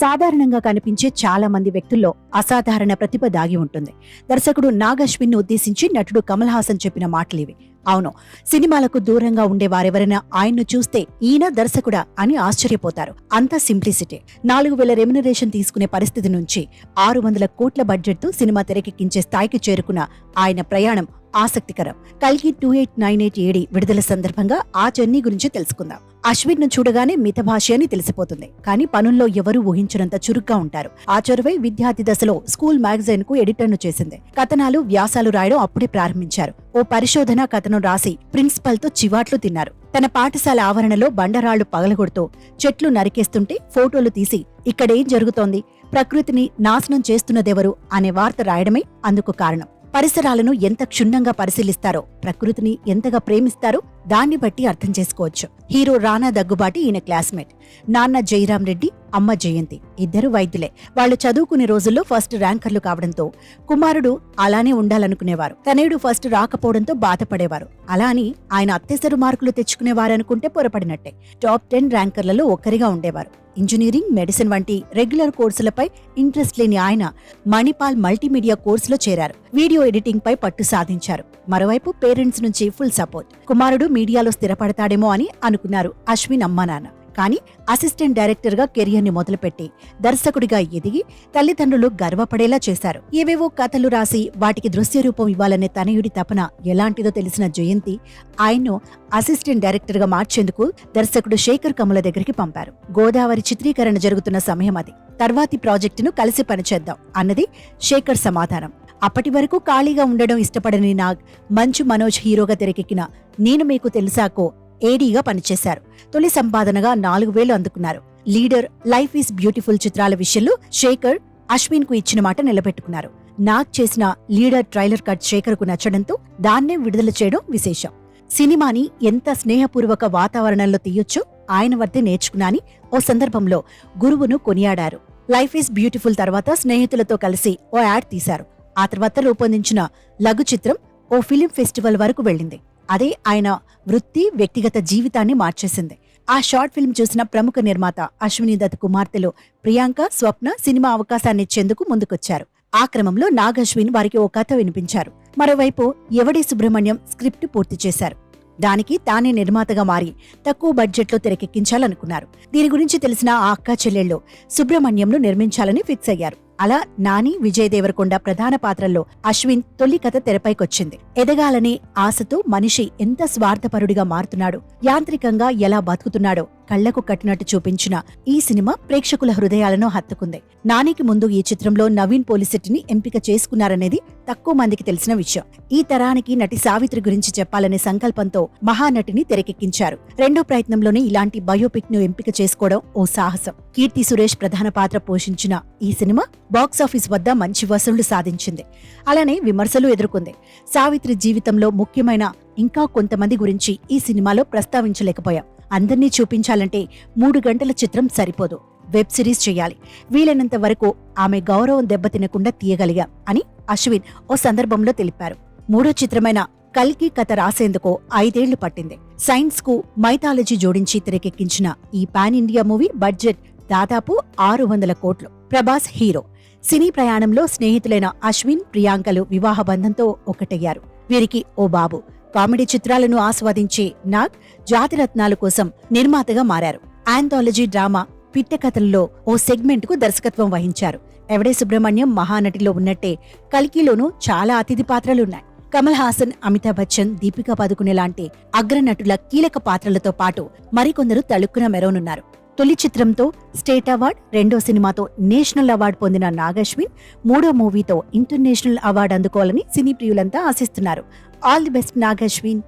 సాధారణంగా కనిపించే చాలా మంది వ్యక్తుల్లో అసాధారణ ప్రతిభ దాగి ఉంటుంది. దర్శకుడు నాగ్ అశ్విన్ను ఉద్దేశించి నటుడు కమల్ హాసన్ చెప్పిన మాటలివి. అవును సినిమాలకు దూరంగా ఉండే వారెవరైనా ఆయన్ను చూస్తే ఈయన దర్శకుడా అని ఆశ్చర్యపోతారు. అంత సింప్లిసిటీ. నాలుగు వేల రెమ్యునరేషన్ తీసుకునే పరిస్థితి నుంచి ఆరు వందల కోట్ల బడ్జెట్తో సినిమా తెరకెక్కించే స్థాయికి చేరుకున్న ఆయన ప్రయాణం ఆసక్తికరం. కల్కి two eight nine eight AD విడుదల సందర్భంగా ఆ జర్నీ గురించి తెలుసుకుందాం. అశ్విన్ను చూడగానే మితభాష అని తెలిసిపోతుంది. కానీ పనుల్లో ఎవరూ ఊహించినంత చురుగ్గా ఉంటారు. ఆ చొరవై విద్యార్థి దశలో స్కూల్ మ్యాగజైన్కు ఎడిటర్ను చేసింది. కథనాలు వ్యాసాలు రాయడం అప్పుడే ప్రారంభించారు. ఓ పరిశోధన కథను రాసి ప్రిన్సిపల్తో చివాట్లు తిన్నారు. తన పాఠశాల ఆవరణలో బండరాళ్ళు పగలగొడుతూ చెట్లు నరికేస్తుంటే ఫోటోలు తీసి ఇక్కడేం జరుగుతోంది? ప్రకృతిని నాశనం చేస్తున్నదెవరు? అనే వార్త రాయడమే అందుకు కారణం. పరిసరాలను ఎంత క్షుణ్ణంగా పరిశీలిస్తారో ప్రకృతిని ఎంతగా ప్రేమిస్తారో దాన్ని బట్టి అర్థం చేసుకోవచ్చు. హీరో రానా దగ్గుబాటి ఈయన క్లాస్మేట్. నాన్న జయరాం రెడ్డి అమ్మ జయంతి. ఇద్దరు వైద్యులే. వాళ్ళు చదువుకునే రోజుల్లో ఫస్ట్ ర్యాంకర్లు కావడంతో కుమారుడు అలానే ఉండాలనుకునేవారు. తనయుడు ఫస్ట్ రాకపోవడంతో బాధపడేవారు. అలా అని ఆయన అత్యసరు మార్కులు తెచ్చుకునేవారనుకుంటే పొరపడినట్టే. టాప్ టెన్ ర్యాంకర్లలో ఒక్కరిగా ఉండేవారు. ఇంజనీరింగ్ మెడిసిన్ వంటి రెగ్యులర్ కోర్సులపై ఇంట్రెస్ట్ లేని ఆయన మణిపాల్ మల్టీమీడియా కోర్సులో చేరారు. వీడియో ఎడిటింగ్ పై పట్టు సాధించారు. మరోవైపు పేరెంట్స్ నుంచి ఫుల్ సపోర్ట్. కుమారుడు మీడియాలో స్థిరపడతాడేమో అని అనుకున్నారు అశ్విన్ అమ్మా నాన్న. కానీ అసిస్టెంట్ డైరెక్టర్గా కెరియర్ని మొదలుపెట్టి దర్శకుడిగా ఎదిగి తల్లిదండ్రులు గర్వపడేలా చేశారు. ఏవేవో కథలు రాసి వాటికి దృశ్య రూపం ఇవ్వాలనే తనయుడి తపన ఎలాంటిదో తెలిసిన జయంతి ఆయన్ను అసిస్టెంట్ డైరెక్టర్గా మార్చేందుకు దర్శకుడు శేఖర్ కమల దగ్గరికి పంపారు. గోదావరి చిత్రీకరణ జరుగుతున్న సమయం అది. తర్వాతి ప్రాజెక్టును కలిసి పనిచేద్దాం అన్నది శేఖర్ సమాధానం. అప్పటి వరకు ఖాళీగా ఉండడం ఇష్టపడని నాగ్ మంచు మనోజ్ హీరోగా తెరకెక్కిన నేను మీకు తెలుసాకో ఏడీగా పనిచేశారు. తొలి సంపాదనగా నాలుగు వేలు అందుకున్నారు. లీడర్ లైఫ్ ఈస్ బ్యూటిఫుల్ చిత్రాల విషయంలో శేఖర్ అశ్విన్కు ఇచ్చిన మాట నిలబెట్టుకున్నారు. నాగ్ చేసిన లీడర్ ట్రైలర్ కట్ శేఖర్కు నచ్చడంతో దాన్నే విడుదల చేయడం విశేషం. సినిమాని ఎంత స్నేహపూర్వక వాతావరణంలో తీయొచ్చో ఆయన వద్దే నేర్చుకున్నాని ఓ సందర్భంలో గురువును కొనియాడారు. లైఫ్ ఈస్ బ్యూటిఫుల్ తర్వాత స్నేహితులతో కలిసి ఓ యాడ్ తీశారు. ఆ తర్వాత రూపొందించిన లఘు చిత్రం ఓ ఫిలిం ఫెస్టివల్ వరకు వెళ్ళింది. అదే ఆయన వృత్తి వ్యక్తిగత జీవితాన్ని మార్చేసింది. ఆ షార్ట్ ఫిల్మ్ చూసిన ప్రముఖ నిర్మాత అశ్విని దత్ కుమార్తెలు ప్రియాంక స్వప్న సినిమా అవకాశాన్ని ఇచ్చేందుకు ముందుకొచ్చారు. ఆ క్రమంలో నాగ్ అశ్విన్ వారికి ఓ కథ వినిపించారు. మరోవైపు ఎవడి సుబ్రహ్మణ్యం స్క్రిప్ట్ పూర్తి చేశారు. దానికి తానే నిర్మాతగా మారి తక్కువ బడ్జెట్లో తెరకెక్కించాలనుకున్నారు. దీని గురించి తెలిసిన ఆ అక్క చెల్లెళ్ళు సుబ్రహ్మణ్యంను నిర్మించాలని ఫిక్స్ అయ్యారు. అలా నాని విజయ్ దేవరకొండ ప్రధాన పాత్రల్లో అశ్విన్ తొలి కథ తెరపైకొచ్చింది. ఎదగాలనే ఆశతో మనిషి ఎంత స్వార్థపరుడిగా మారుతున్నాడు యాంత్రికంగా ఎలా బతుకుతున్నాడో కళ్ళకు కట్టినట్టు చూపించిన ఈ సినిమా ప్రేక్షకుల హృదయాలను హత్తుకుంది. నానికి ముందు ఈ చిత్రంలో నవీన్ పోలిసెట్టిని ఎంపిక చేసుకున్నారనేది తక్కువ మందికి తెలిసిన విషయం. ఈ తరానికి నటి సావిత్రి గురించి చెప్పాలనే సంకల్పంతో మహానటిని తెరకెక్కించారు. రెండో ప్రయత్నంలోనే ఇలాంటి బయోపిక్ను ఎంపిక చేసుకోవడం ఓ సాహసం. కీర్తి సురేష్ ప్రధాన పాత్ర పోషించిన ఈ సినిమా బాక్సాఫీస్ వద్ద మంచి వసూళ్ళు సాధించింది. అలానే విమర్శలు ఎదుర్కొంది. సావిత్రి జీవితంలో ముఖ్యమైన ఇంకా కొంతమంది గురించి ఈ సినిమాలో ప్రస్తావించలేకపోయాం. అందర్నీ చూపించాలంటే మూడు గంటల చిత్రం సరిపోదు. వెబ్ సిరీస్ చేయాలి. వీలైనంత వరకు ఆమె గౌరవం దెబ్బతినకుండా తీయగలిగా అని అశ్విన్ ఓ సందర్భంలో తెలిపారు. మూడో చిత్రమైన కల్కి కథ రాసేందుకు ఐదేళ్ళు పట్టింది. సైన్స్కు మైథాలజీ జోడించి తెరకెక్కించిన ఈ పాన్ ఇండియా మూవీ బడ్జెట్ దాదాపు ఆరు వందల కోట్లు. ప్రభాస్ హీరో. సినీ ప్రయాణంలో స్నేహితులైన అశ్విన్ ప్రియాంకలు వివాహ బంధంతో ఒకటయ్యారు. వీరికి ఓ బాబు. కామెడీ చిత్రాలను ఆస్వాదించే నాగ్ జాతిరత్నాలు కోసం నిర్మాతగా మారారు. ఆంథాలజీ డ్రామా పిట్ట కథల్లో ఓ సెగ్మెంట్కు దర్శకత్వం వహించారు. ఎవడే సుబ్రహ్మణ్యం మహానటిలో ఉన్నట్టే కల్కిలోనూ చాలా అతిథి పాత్రలున్నాయి. కమల్ హాసన్ అమితాబ్ బచ్చన్ దీపికా పదుకునే లాంటి అగ్రనటుల కీలక పాత్రలతో పాటు మరికొందరు తళుక్కున మెరవనున్నారు. తొలి చిత్రంతో స్టేట్ అవార్డ్ రెండో సినిమాతో నేషనల్ అవార్డు పొందిన నాగశ్విన్ మూడో మూవీతో ఇంటర్నేషనల్ అవార్డు అందుకోవాలని సినీ ప్రియులంతా ఆశిస్తున్నారు. All the best Nag Ashwin.